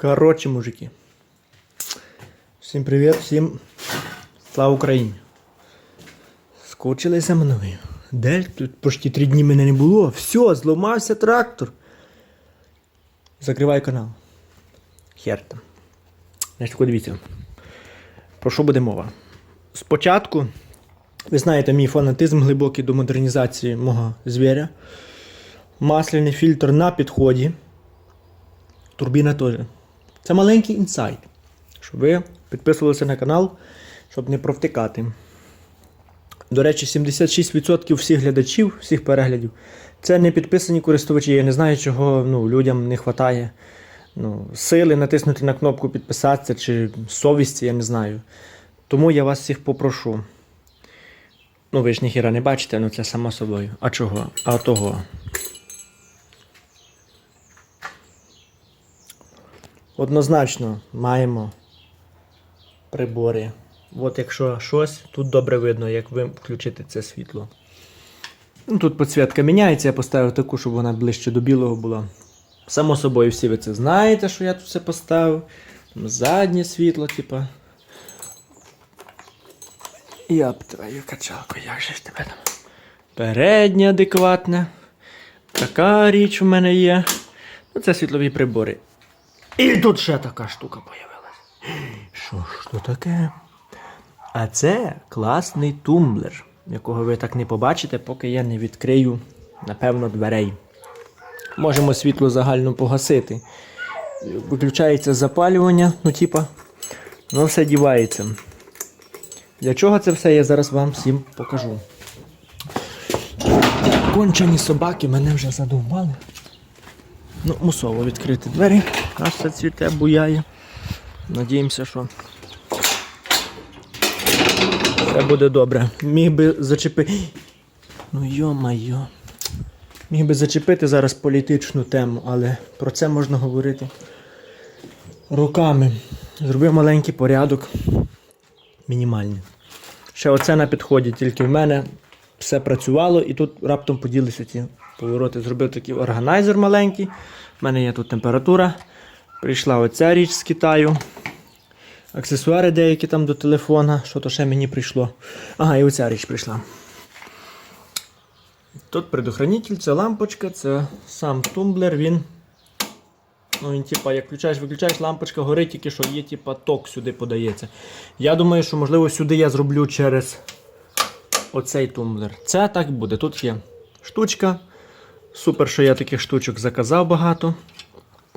Коротше, мужики. Всім привіт, всім слава Україні. Скучили за мною. Де тут почти три дні мене не було. Все, зламався трактор. Закривай канал. Хер там. Значить, дивіться. Про що буде мова? Спочатку, ви знаєте, мій фанатизм глибокий до модернізації мого звіря. Масляний фільтр на підході. Турбіна теж. Це маленький інсайт. Щоб ви підписувалися на канал, щоб не провтикати. До речі, 76% всіх глядачів, всіх переглядів це не підписані користувачі. Я не знаю, чого ну, людям не вистачає ну, сили натиснути на кнопку підписатися чи совісті, я не знаю. Тому я вас всіх попрошу. Ну, ви ж ніхіра не бачите, ну це само собою. А чого? А того. Однозначно маємо прибори. От якщо щось, тут добре видно, як ви включите це світло. Ну, тут підсвітка міняється, я поставив таку, щоб вона ближче до білого була. Само собою, всі ви це знаєте, що я тут все поставив. Там заднє світло, типа. Яп, твою качалку, як же ж тебе там? Переднє адекватне. Така річ у мене є. Ну, це світлові прибори. І тут ще така штука появилась. Що ж то таке? А це класний тумблер, якого ви так не побачите, поки я не відкрию, напевно, дверей. Можемо світло загально погасити. Виключається запалювання, ну, типа, воно все дівається. Для чого це все, я зараз вам всім покажу. Кончені собаки мене вже задовбали. Ну, мусово відкрити двері, аж все цвіте, буяє. Надіємося, що все буде добре. Міг би зачепити. Ну йо-майо. Міг би зачепити зараз політичну тему, але про це можна говорити руками. Зробив маленький порядок. Мінімальний. Ще оце на підході, тільки в мене все працювало і тут раптом поділися ці повороти. Зробив такий органайзер маленький. У мене є тут температура. Прийшла оця річ з Китаю. Аксесуари деякі там до телефона. Що то ще мені прийшло. Ага, і оця річ прийшла. Тут предохранитель, це лампочка, це сам тумблер, він. Ну, він, типа, як включаєш, виключаєш, лампочка горить, тільки що є, типа, ток сюди подається. Я думаю, що можливо сюди я зроблю через оцей тумблер. Це так буде. Тут є штучка. Супер, що я таких штучок заказав багато.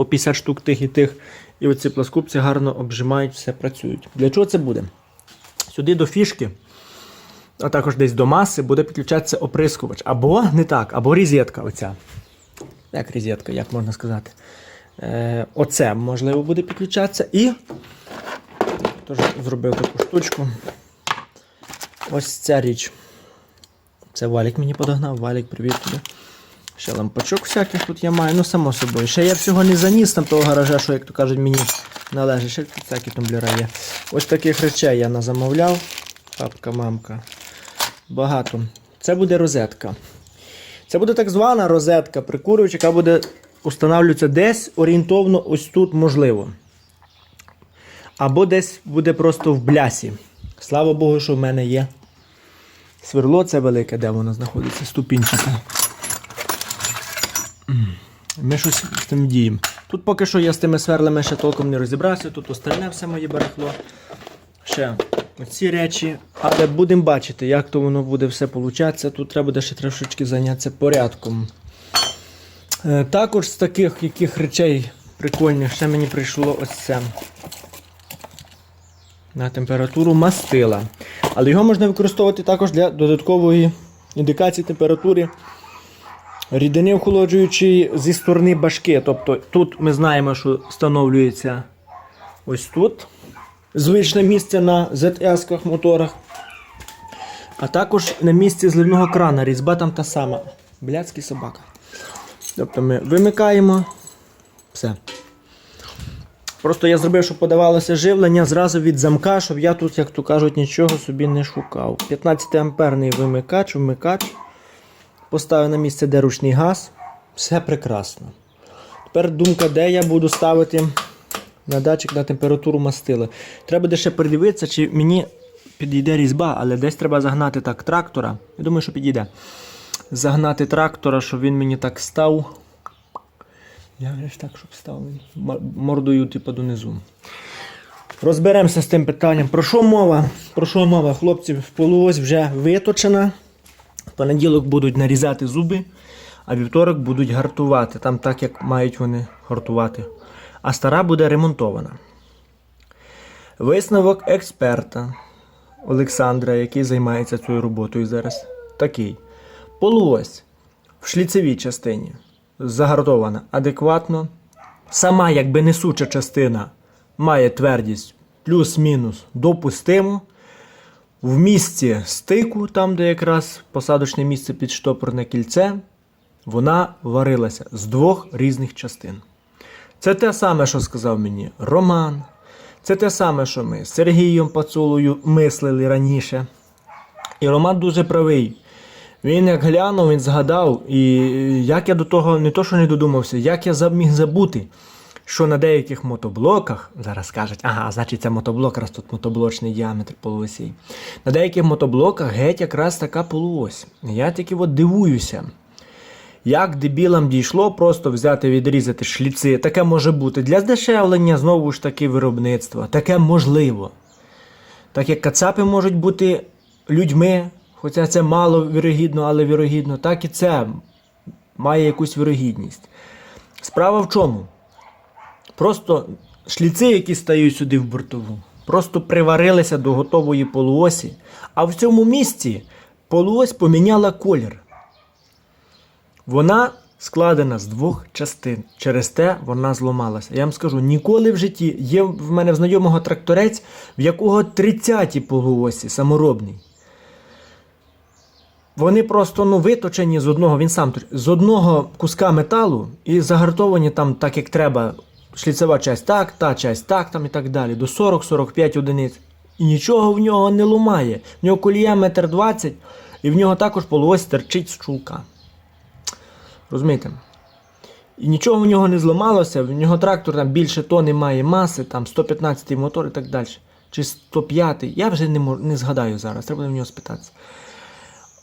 По 50 штук тих і тих. І оці пласкупці гарно обжимають, все працюють. Для чого це буде? Сюди до фішки, а також десь до маси, буде підключатися оприскувач. Або не так, або розетка оця. Як розетка, як можна сказати? Е, оце можливо буде підключатися. І теж зробив таку штучку. Ось ця річ. Це Валік мені подогнав. Валік, привіт тобі. Ще лампочок всяких тут я маю, ну само собою. Ще я всього не заніс там того гаража, що, як то кажуть, мені належить. Ще тут всякі тумблера є. Ось таких речей я назамовляв. Папка, мамка. Багато. Це буде розетка. Це буде так звана розетка, прикурювач, яка буде устанавлюватися десь орієнтовно ось тут можливо. Або десь буде просто в блясі. Слава Богу, що в мене є. Сверло це велике, де воно знаходиться, ступінчате. Ми щось тим діємо. Тут поки що я з тими сверлами ще толком не розібрався, тут остальне все моє барахло. Ще оці речі. Але будемо бачити, як то воно буде все получатися. Тут треба буде ще трошечки зайнятися порядком. Е, також з таких яких речей прикольних ще мені прийшло ось це. На температуру мастила. Але його можна використовувати також для додаткової індикації температури рідини охолоджуючої зі сторони башки. Тобто тут ми знаємо, що встановлюється ось тут. Звичне місце на ZS-ках моторах. А також на місці зливного крана. Різьба там та сама. Блядський собака. Тобто ми вимикаємо. Все. Просто я зробив, щоб подавалося живлення зразу від замка, щоб я тут, як то кажуть, нічого собі не шукав. 15 амперний вимикач, вмикач. Поставив на місце, де ручний газ. Все прекрасно. Тепер думка, де я буду ставити на датчик на температуру мастила. Треба буде ще передивитися, чи мені підійде різьба, але десь треба загнати так трактора. Я думаю, що підійде. Загнати трактора, щоб він мені так став. Я ж так, щоб став мордою, типу, донизу. Розберемося з тим питанням. Про що мова? Про що мова? Хлопці, полуось вже виточена. Понеділок будуть нарізати зуби, а вівторок будуть гартувати. Там так, як мають вони гартувати. А стара буде ремонтована. Висновок експерта Олександра, який займається цією роботою зараз, такий. Полуось в шліцевій частині загартована адекватно. Сама якби несуча частина має твердість плюс-мінус допустиму. В місці стику, там, де якраз посадочне місце під штопорне кільце, вона варилася з двох різних частин. Це те саме, що сказав мені Роман. Це те саме, що ми з Сергієм Пацулою мислили раніше. І Роман дуже правий. Він як глянув, він згадав, і як я до того не то, що не додумався, як я міг забути, що на деяких мотоблоках, зараз скажуть, ага, значить це мотоблок, раз тут мотоблочний діаметр полуосей. На деяких мотоблоках геть якраз така полуось. Я тільки от дивуюся. Як дебілам дійшло просто взяти відрізати шліци, таке може бути для здешевлення знову ж таки виробництва. Таке можливо. Так як кацапи можуть бути людьми, хоча це мало вірогідно, але вірогідно, так і це має якусь вірогідність. Справа в чому? Просто шліци, які стають сюди в бортову, просто приварилися до готової полуосі, а в цьому місці полуось поміняла колір. Вона складена з двох частин. Через те вона зламалася. Я вам скажу, ніколи в житті є в мене в знайомого тракторець, в якого 30 полуосі саморобний. Вони просто ну, виточені з одного, він сам з одного куска металу і загартовані там так, як треба. Шліцева часть так, та часть так, там і так далі. До 40-45 одиниць. І нічого в нього не ломає. В нього колія метр 20, і в нього також полуось терчить з чулка. Розумієте? І нічого в нього не зламалося, в нього трактор там більше тони має маси, там 115 мотор і так далі. Чи 105, я вже не, мож, не згадаю зараз, треба в нього спитатися.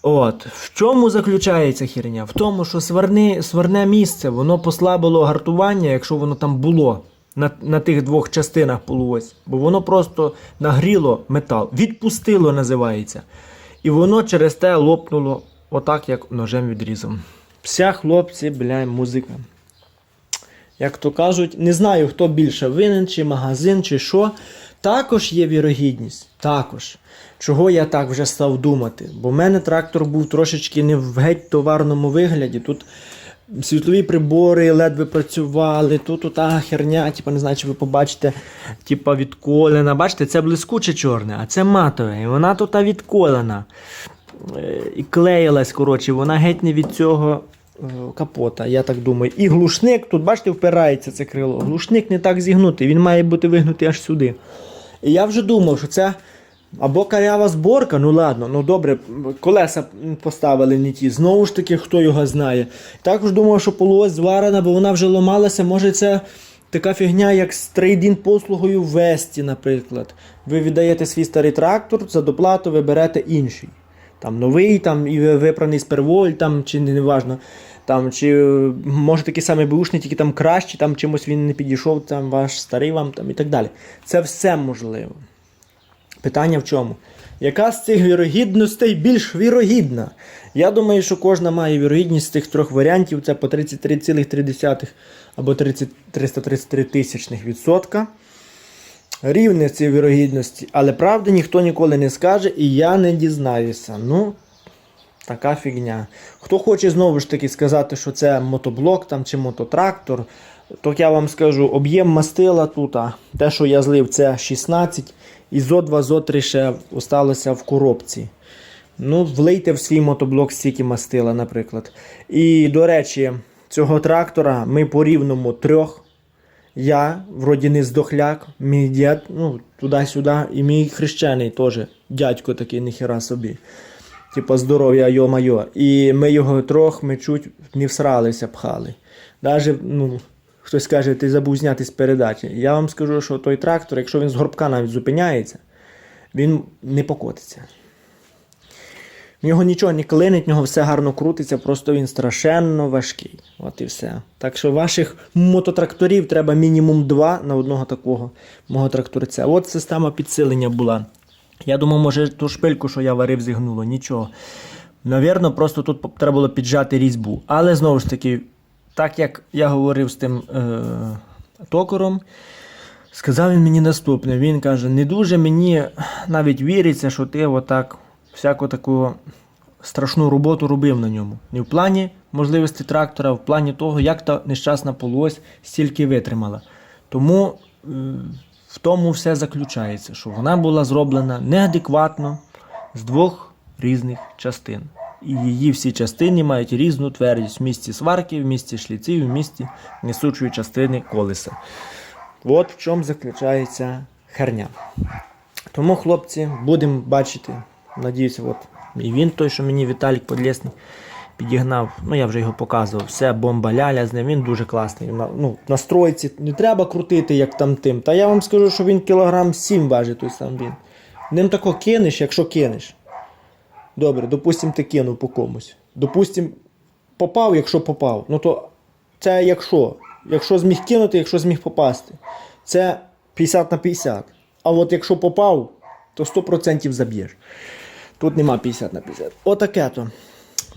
От, в чому заключається херня? В тому, що сварне, сварне місце, воно послабило гартування, якщо воно там було на, на тих двох частинах полуось, бо воно просто нагріло метал, відпустило, називається. І воно через те лопнуло отак, як ножем відрізом. Вся хлопці, бля, музика. Як то кажуть, не знаю, хто більше винен, чи магазин, чи що. Також є вірогідність. Також. Чого я так вже став думати? Бо в мене трактор був трошечки не в геть товарному вигляді. Тут світлові прибори ледве працювали, тут та херня, типу, не знаю, чи ви побачите, типу, відколена. Бачите, це блискуче чорне, а це матове. І вона тут відколена. Е, І клеїлась, коротше, вона геть не від цього е, капота, я так думаю. І глушник, тут, бачите, впирається це крило. Глушник не так зігнутий, він має бути вигнутий аж сюди. І я вже думав, що це або карява зборка, ну ладно, ну добре, колеса поставили не ті. Знову ж таки, хто його знає. Також думав, що полуось зварена, бо вона вже ломалася. Може, це така фігня, як з трейдін послугою Весті, наприклад. Ви віддаєте свій старий трактор, за доплату ви берете інший. Там новий, там і випраний з перволь, там чи не важно. Там, чи може такий самий бушний, тільки там кращий, там чимось він не підійшов, там ваш старий вам там і так далі. Це все можливо. Питання в чому? Яка з цих вірогідностей більш вірогідна? Я думаю, що кожна має вірогідність з тих трьох варіантів. Це по 33,3 або 30, 333 тисячних відсотка. Рівне ці вірогідності, але правди ніхто ніколи не скаже, і я не дізнаюся. Ну, така фігня. Хто хоче знову ж таки сказати, що це мотоблок там, чи мототрактор, то я вам скажу, об'єм мастила тут, те, що я злив, це 16, і зо 2 зо 3 ще осталося в коробці. Ну, влийте в свій мотоблок стільки мастила, наприклад. І, до речі, цього трактора ми по рівному трьох. Я, вроді не здохляк, мій дід, ну, туди-сюди, і мій хрещений теж, дядько такий, ніхера собі. Типа здоров'я, йо-майо. І ми його трьох, ми чуть не всралися, пхали. Даже, ну, Хтось каже, ти забув зняти з передачі. Я вам скажу, що той трактор, якщо він з горбка навіть зупиняється, він не покотиться. В нього нічого не клинить, в нього все гарно крутиться, просто він страшенно важкий. От і все. Так що ваших мототракторів треба мінімум два на одного такого мого тракторця. От система підсилення була. Я думав, може, ту шпильку, що я варив, зігнуло. Нічого. Навірно, просто тут треба було піджати різьбу. Але знову ж таки, так як я говорив з тим е- токаром, сказав він мені наступне. Він каже: не дуже мені навіть віриться, що ти отак всяку таку страшну роботу робив на ньому. Не в плані можливості трактора, а в плані того, як та нещасна полось стільки витримала. Тому е, в тому все заключається, що вона була зроблена неадекватно з двох різних частин. І її всі частини мають різну твердість в місці сварки, в місці шліців, в місці несучої частини колеса. От в чому заключається херня. Тому, хлопці, будемо бачити. Надіюся, от і він той, що мені Віталік Подлєсний підігнав. Ну, я вже його показував. Все, бомба ляля з ним. Він дуже класний. Ну, стройці не треба крутити, як там тим. Та я вам скажу, що він кілограм 7 важить той сам він. Ним тако кинеш, якщо кинеш. Добре, допустим, ти кинув по комусь. Допустим, попав, якщо попав. Ну то це якщо. Якщо зміг кинути, якщо зміг попасти. Це 50 на 50. А от якщо попав, то 100% заб'єш. Тут нема 50 на 50. Отаке то.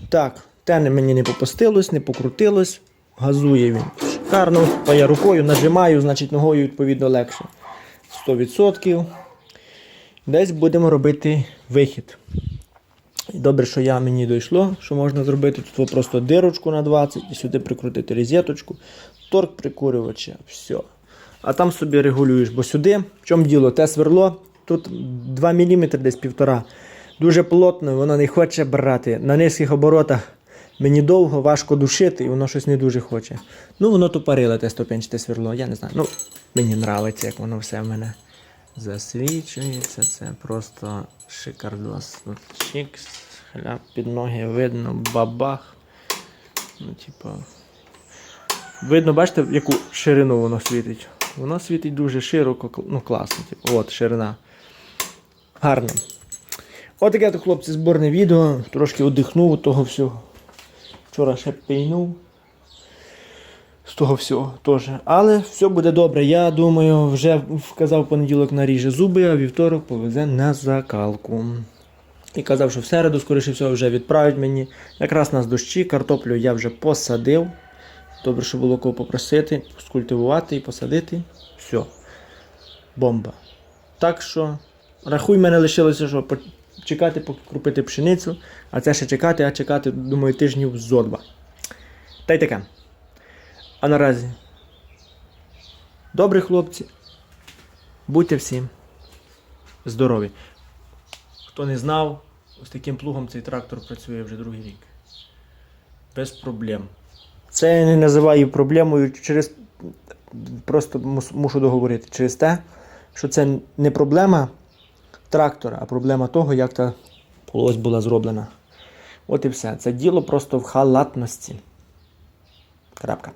Так, те мені не попустилось, не покрутилось. Газує він. Шикарно. То я рукою нажимаю, значить ногою відповідно легше. 100%. Десь будемо робити вихід. Добре, що я мені дійшло, що можна зробити тут просто дирочку на 20 і сюди прикрутити розеточку, торк прикурювача, все. А там собі регулюєш, бо сюди, в чому діло, те сверло, тут 2 мм десь півтора. Дуже плотно, воно не хоче брати. На низьких оборотах мені довго, важко душити, і воно щось не дуже хоче. Ну, воно тупориле те ступенчате сверло, я не знаю. Ну, мені нравиться, як воно все в мене засвічується. Це просто шикардос. Чікс, хляп під ноги видно, бабах. Ну, типа. Видно, бачите, яку ширину воно світить. Воно світить дуже широко, ну класно. Типу. От ширина. Гарно. От то, хлопці, зборне відео. Трошки одихнув того всього. Вчора ще пійнув. З того всього теж. Але все буде добре. Я думаю, вже вказав понеділок наріже зуби, а вівторок повезе на закалку. І казав, що в середу, скоріше всього, вже відправить мені. Якраз нас дощі, картоплю я вже посадив. Добре, що було кого попросити, скультивувати і посадити. Все. Бомба. Так що, рахуй, мене лишилося, що чекати, поки купити пшеницю, а це ще чекати, а чекати, думаю, тижнів зо два. Та й таке. А наразі. Добрі хлопці. Будьте всі здорові. Хто не знав, ось таким плугом цей трактор працює вже другий рік. Без проблем. Це я не називаю проблемою через. Просто мушу договорити через те, що це не проблема трактора, а проблема того, як та полось була зроблена. От і все. Це діло просто в халатності. Крапка.